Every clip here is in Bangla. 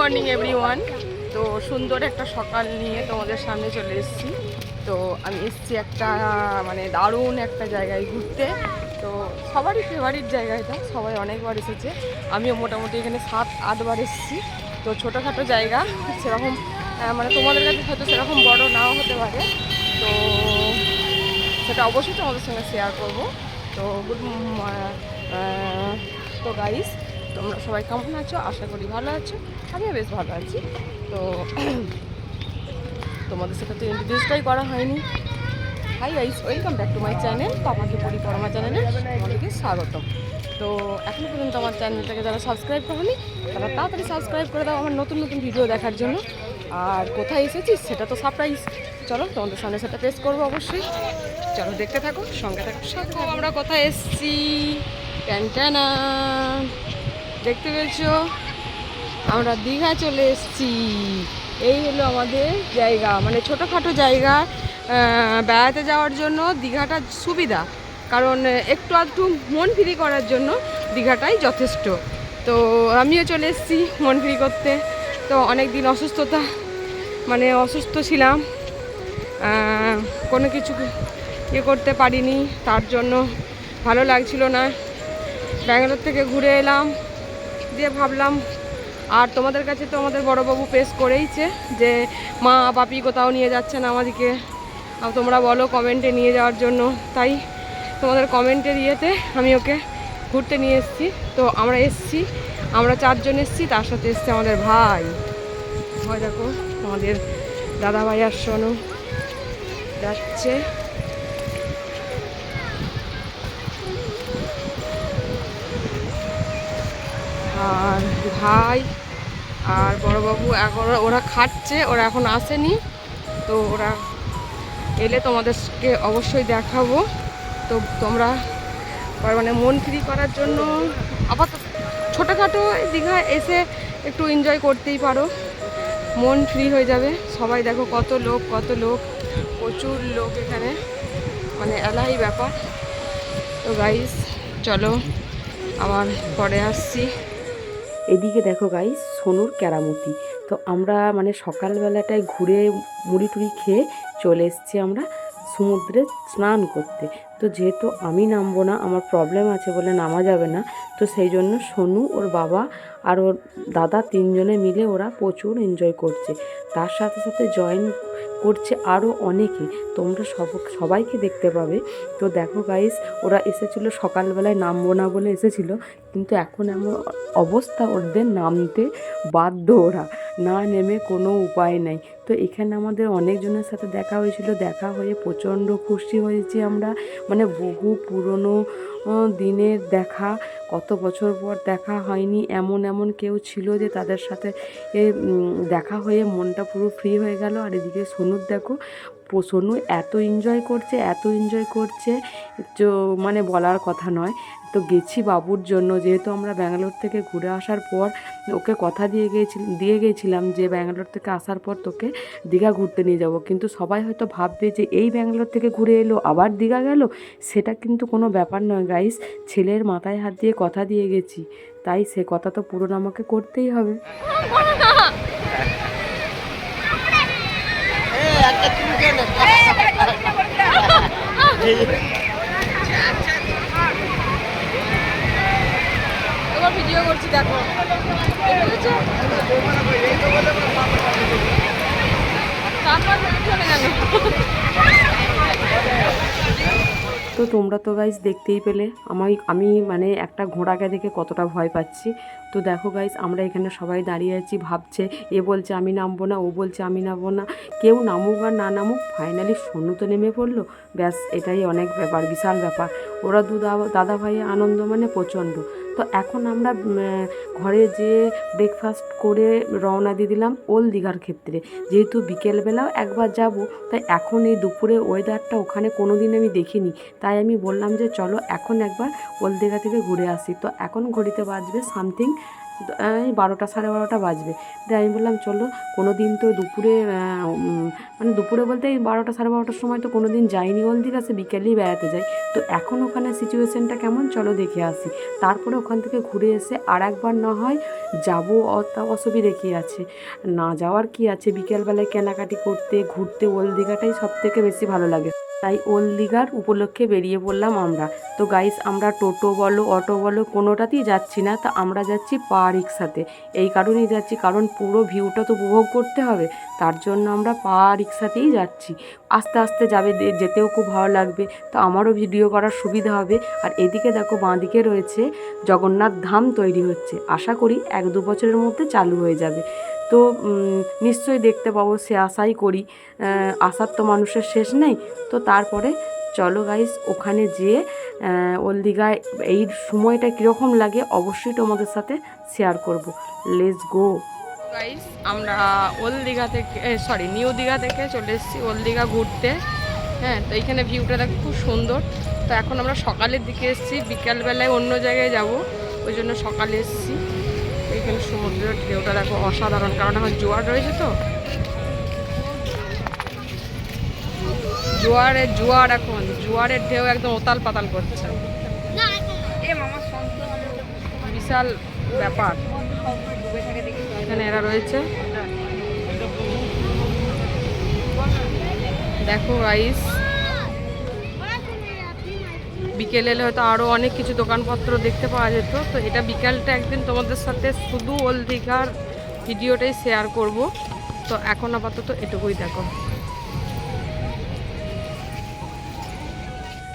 মর্নিং এভরিওয়ান তো সুন্দর একটা সকাল নিয়ে তোমাদের সামনে চলে এসেছি। তো আমি এসেছি একটা মানে দারুণ একটা জায়গায় ঘুরতে। তো সবারই ফেভারিট জায়গা এটা, সবাই অনেকবার এসেছে। আমিও মোটামুটি এখানে সাত, আটবার এসেছি। তো ছোটোখাটো জায়গা, সেরকম মানে তোমাদের কাছে হয়তো সেরকম বড় নাও হতে পারে। তো সেটা অবশ্যই তোমাদের সঙ্গে শেয়ার করব। তো গুড তো গাইস তোমরা সবাই কেমন আছো? আশা করি ভালো আছো। আমিও বেশ ভালো আছি। তো তোমাদের সাথে তো ইন্ট্রোডিউসটাই করা হয়নি। Hi guys welcome back to my channel পাপাকে পরিক্রমা চ্যানেলে তোমাদেরকে স্বাগতম। তো এখনও পর্যন্ত আমার চ্যানেলটাকে যারা সাবস্ক্রাইব করেনি, তারা তাড়াতাড়ি সাবস্ক্রাইব করে দাও আমার নতুন নতুন ভিডিও দেখার জন্য। আর কোথায় এসেছিস সেটা তো সারপ্রাইজ চলো তোমাদের সামনে সেটা পেশ করব অবশ্যই। চলো দেখতে থাকো, সঙ্গে থাকো, সাথে আমরা কোথায় এসেছি? ট্যান্টানা দেখতে পেয়েছ? আমরা দীঘা চলে এসেছি। এই হলো আমাদের জায়গা মানে ছোটোখাটো জায়গা বেড়াতে যাওয়ার জন্য দীঘাটা সুবিধা, কারণ একটু আধটু মন ফ্রি করার জন্য দীঘাটাই যথেষ্ট। তো আমিও চলে এসেছি মন ফ্রি করতে। তো অনেক দিন অসুস্থতা মানে অসুস্থ ছিলাম। কোনো কিছু ইয়ে করতে পারিনি, তার জন্য ভালো লাগছিল না। ব্যাঙ্গালোর থেকে ঘুরে এলাম। দিয়ে ভাবলাম, আর তোমাদের কাছে তো আমাদের বড়বাবু পেশ করেইছে যে মা বাপি কোথাও নিয়ে যাচ্ছে না আমাদেরকে। তোমরা বলো কমেন্টে নিয়ে যাওয়ার জন্য। তাই তোমাদের কমেন্টের ইয়েতে আমি ওকে ঘুরতে নিয়ে এসেছি। তো আমরা এসেছি, আমরা চারজন এসেছি, তার সাথে এসছে আমাদের ভাই। হয় দেখো, আমাদের দাদা ভাই আর শোনো যাচ্ছে। আর ভাই আর বড়বাবু এখন ওরা খাচ্ছে, ওরা এখন আসেনি। তো ওরা এলে তোমাদেরকে অবশ্যই দেখাবো। তো তোমরা মানে মন ফ্রি করার জন্য আবার ছোটোখাটো দীঘায় এসে একটু এনজয় করতেই পারো। মন ফ্রি হয়ে যাবে। সবাই দেখো কত লোক কত লোক, প্রচুর লোক এখানে। মানে এলাই ব্যাপার। তো গাইস চলো, আবার পরে আসছি। এদিকে দেখো গাই সোনুর কেরামতি। তো আমরা মানে সকালবেলাটায় ঘুরে মুড়ি টুড়ি খেয়ে চলে এসছি আমরা। সমুদ্রে স্নান করতে। তো যেহেতু আমি নামবো না, আমার প্রবলেম আছে বলে নামা যাবে না, তো সেই জন্য সোনু, ওর বাবা আর ওর দাদা তিনজনে মিলে ওরা প্রচুর এনজয় করছে। তার সাথে সাথে জয়েন করছে আরও অনেকে। তোমরা সব, সবাইকে দেখতে পাবে। তো দেখো গাইস ওরা এসেছিল, সকালবেলায় নামবো না বলে এসেছিল, কিন্তু এখন এমন অবস্থা ওদের নামতে বাধ্য ওরা। না নেমে কোনো উপায় নাই। তো এখানে আমাদের অনেকজনের সাথে দেখা হয়েছিল। দেখা হয়ে প্রচণ্ড খুশি হয়েছি আমরা। মানে বহু পুরনো দিনের দেখা। কত বছর পর দেখা হয়নি। এমন এমন কেউ ছিল যে তাদের সাথে দেখা হয়ে মনটা পুরো ফ্রি হয়ে গেল। আর এদিকে সোনুর দেখো সোনু এত এনজয় করছে, এত এনজয় করছে, তো মানে বলার কথা নয়। তো গেছি বাবুর জন্য, যেহেতু আমরা ব্যাঙ্গালোর থেকে ঘুরে আসার পর ওকে কথা দিয়ে গিয়েছিল দিয়ে গিয়েছিলাম যে ব্যাঙ্গালোর থেকে আসার পর তোকে দীঘা ঘুরতে নিয়ে যাব। কিন্তু সবাই হয়তো ভাববে যে এই ব্যাঙ্গালোর থেকে ঘুরে এলো, আবার দীঘা গেল? সেটা কিন্তু কোনো ব্যাপার নয় গাইস ছেলের মাথায় হাত দিয়ে কথা দিয়ে গেছি। তাই সে কথা তো পূরণ আমাকে করতেই হবে। তোমার ভিডিও করছি দেখো? তারপর চলে গেল তো তোমরা তো গাইস দেখতেই পেলে। আমি আমি মানে একটা ঘোড়াকে দেখে কতটা ভয় পাচ্ছি। তো দেখো গাইস আমরা এখানে সবাই দাঁড়িয়ে আছি, ভাবছে এ বলছে আমি নামবো না, ও বলছে আমি নামবো না। কেউ নামুক আর না নামুক ফাইনালি সোনু তো নেমে পড়ল। ব্যাস, এটাই অনেক ব্যাপার, বিশাল ব্যাপার। ওরা দু, দাদা ভাই আনন্দ মানে প্রচণ্ড। তো এখন আমরা ঘরে যে ব্রেকফাস্ট করে রওনা দিয়ে দিলাম ওল দীঘার ক্ষেত্রে। যেহেতু বিকেলবেলাও একবার যাব, তাই এখন এই দুপুরে ওয়েদারটা ওখানে কোনো দিন আমি দেখিনি। তাই আমি বললাম যে, চলো এখন একবার ওল দীঘা থেকে ঘুরে আসি। তো এখন ঘড়িতে বাজবে সামথিং বারোটা সাড়ে বারোটা বাজবে। তাই আমি বললাম, চলো কোনো দিন তো দুপুরে মানে দুপুরে বলতে এই বারোটা সাড়ে বারোটার সময় তো কোনো দিন যাইনি হলদিঘা সে বিকেলেই বেড়াতে যাই। তো এখন ওখানে সিচুয়েশানটা কেমন? চলো দেখে আসি। তারপরে ওখান থেকে ঘুরে এসে আর একবার না হয় যাব অসুবিধে কী আছে? না যাওয়ার কি আছে? বিকেলবেলায় কেনাকাটি করতে, ঘুরতে ওল দীঘাটাই সব থেকে বেশি ভালো লাগে। তাই ওল্ড দীঘার উপলক্ষে বেরিয়ে পড়লাম আমরা। তো গাইস আমরা টোটো বলো, অটো বলো, কোনোটাতেই যাচ্ছি না। তা আমরা যাচ্ছি পা রিক্সাতে এই কারণেই যাচ্ছি, কারণ পুরো ভিউটা তো উপভোগ করতে হবে। তার জন্য আমরা পা রিক্সাতেই যাচ্ছি। আস্তে আস্তে যাবে যেতেও খুব ভালো লাগবে। তো আমারও ভিডিও করার সুবিধা হবে। আর এদিকে দেখো, বাঁদিকে রয়েছে জগন্নাথ ধাম তৈরি হচ্ছে। আশা করি এক দু বছরের মধ্যে চালু হয়ে যাবে। তো নিশ্চয়ই দেখতে পাবো সে আশাই করি। আশার তো মানুষের শেষ নেই। তো তারপরে চলো গাইস ওখানে যেয়ে ওল দীঘায় এই সময়টা কীরকম লাগে অবশ্যই তোমাদের সাথে শেয়ার করব। লেটস গো গাইস আমরা ওল্ড দীঘা থেকে সরি নিউ দীঘা থেকে চলে এসেছি ওল্ড দীঘা ঘুরতে। হ্যাঁ তো এইখানে ভিউটা দেখ খুব সুন্দর। তো এখন আমরা সকালের দিকে এসেছি, বিকালবেলায় অন্য জায়গায় যাব, ওই জন্য সকালে এসেছি। এইখানে সমুদ্রের ঢেউটা দেখো অসাধারণ, কারণ এখন জোয়ার রয়েছে তো। জোয়ারের জোয়ার এখন, জোয়ারের ঢেউ একদম ওতাল পাতাল করছে। বিশাল ব্যাপার। এখানে এরা রয়েছে। দেখো, রাইস। বিকেল এলে হয়তো আরও অনেক কিছু দোকানপত্র দেখতে পাওয়া যেত। তো এটা বিকালটা একদিন তোমাদের সাথে শুধু ওল দীঘার ভিডিওটাই শেয়ার করব। তো এখন আপাতত এটুকুই দেখো।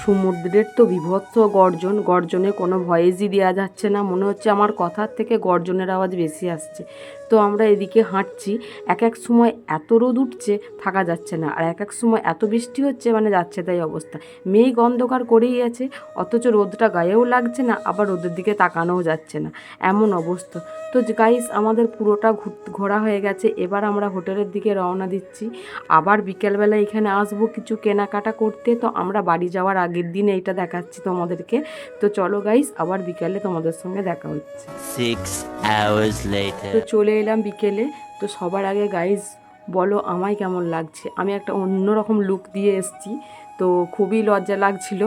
সমুদ্রের তো বিভৎস গর্জন, গর্জনে কোনো ভয়েসই দেওয়া যাচ্ছে না। মনে হচ্ছে আমার কথার থেকে গর্জনের আওয়াজ বেশি আসছে। তো আমরা এদিকে হাঁটছি, এক এক সময় এত রোদ উঠছে, থাকা যাচ্ছে না। আর এক এক সময় এত বৃষ্টি হচ্ছে মানে যাচ্ছে তাই অবস্থা। মেঘ অন্ধকার করেই আছে, অথচ রোদটা গায়েও লাগছে না, আবার রোদের দিকে তাকানোও যাচ্ছে না। এমন অবস্থা। তো গাইস আমাদের পুরোটা ঘুর- হয়ে গেছে। এবার আমরা হোটেলের দিকে রওনা দিচ্ছি। আবার বিকেলবেলা এখানে আসব কিছু কেনাকাটা করতে। তো আমরা বাড়ি যাওয়ার আগের দিন এইটা দেখাচ্ছি তোমাদেরকে। তো চলো গাইস আবার বিকেলে তোমাদের সঙ্গে দেখা হচ্ছে। তো চলে এলাম বিকেলে। তো সবার আগে গাইস বলো আমায় কেমন লাগছে? আমি একটা অন্যরকম লুক দিয়ে এসেছি। তো খুবই লজ্জা লাগছিল।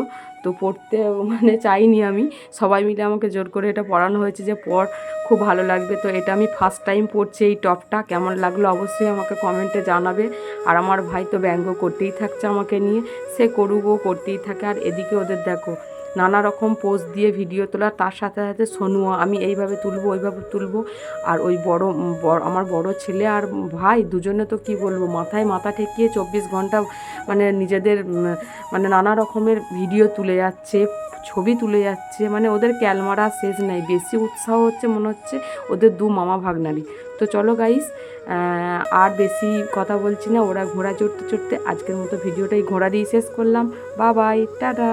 তো পড়তে মানে চাইনি আমি। সবাই মিলে আমাকে জোর করে এটা পড়ানো হয়েছে যে পর খুব ভালো লাগবে। তো এটা আমি ফার্স্ট টাইম পরছি এই টপটা। কেমন লাগল অবশ্যই আমাকে কমেন্টে জানাবে। আর আমার ভাই তো ব্যঙ্গ করতেই থাকছে আমাকে নিয়ে। সে করুক, ও করতেই থাকে। আর এদিকে ওদের দেখো নানা রকম পোজ দিয়ে ভিডিও তোলা তার সাথে সাথে সোনুয়া আমি এইভাবে তুলবো, ওইভাবে তুলবো। আর ওই বড় আমার বড় ছেলে আর ভাই দুজনে তো কি বলব, মাথায় মাথা ঠেকিয়ে চব্বিশ ঘণ্টা মানে নিজেদের মানে নানা রকমের ভিডিও তুলে যাচ্ছে, ছবি তুলে যাচ্ছে মানে ওদের ক্যালমারা শেষ নাই। বেশি উৎসাহ হচ্ছে, মনে হচ্ছে ওদের দু মামা ভাগনারই তো চলো গাইস আর বেশি কথা বলছি না, ওরা ঘোড়া চড়তে চড়তে আজকের মতো ভিডিওটাই ঘোড়া দিয়ে শেষ করলাম। বা বাই টাটা।